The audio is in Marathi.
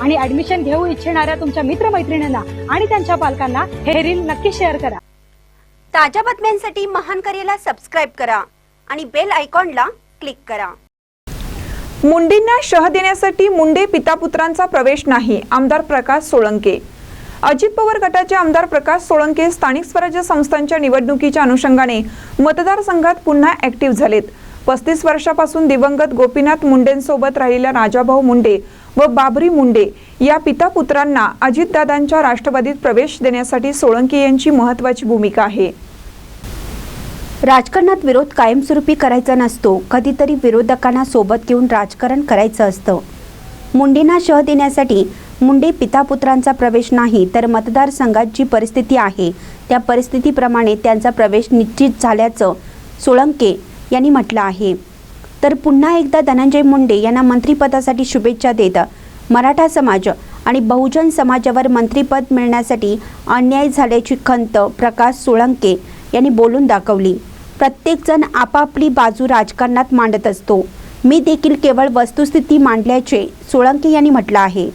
आणि ऍडमिशन घेऊ इच्छिणाऱ्या तुमच्या मित्रमैत्रिणींना आणि त्यांच्या पालकांना हे रील नक्की शेअर करा. ताज्या बातम्यांसाठी महान करेला सबस्क्राईब करा आणि बेल आयकॉनला क्लिक करा. मुंडेंना शह देण्यासाठी मुंडे पितापुत्रांचा प्रवेश नाही आमदार प्रकाश सोळंके. अजित पवार गटाचे आमदार प्रकाश सोळंके स्थानिक स्वराज्य संस्थांच्या निवडणुकीच्या अनुषंगाने मतदारसंघात पुन्हा ऍक्टिव्ह झालेत. पस्तीस वर्षापासून दिवंगत गोपीनाथ मुंडेंसोबत राहिलेल्या राजाभाऊ मुंडे व बाबरी मुंडे या पितापुत्रांना अजितदादांच्या राष्ट्रवादीत प्रवेश देण्यासाठी सोळंके यांची महत्वाची भूमिका आहे. राजकारणात विरोध कायमस्वरूपी करायचा नसतो. कधीतरी विरोधकांना सोबत घेऊन राजकारण करायचं असतं. मुंडेंना शह देण्यासाठी मुंडे पितापुत्रांचा प्रवेश नाही तर मतदारसंघात जी परिस्थिती आहे त्या परिस्थितीप्रमाणे त्यांचा प्रवेश निश्चित झाल्याचं सोळंके यांनी म्हटलं आहे. तर पुन्हा एकदा धनंजय मुंडे यांना मंत्रिपदासाठी शुभेच्छा देत मराठा समाज आणि बहुजन समाजावर मंत्रिपद मिळण्यासाठी अन्याय झाल्याची खंत प्रकाश सोळंके यांनी बोलून दाखवली. प्रत्येकजण आपापली बाजू राजकारणात मांडत असतो. मी देखील केवळ वस्तुस्थिती मांडल्याचे सोळंके यांनी म्हटलं आहे.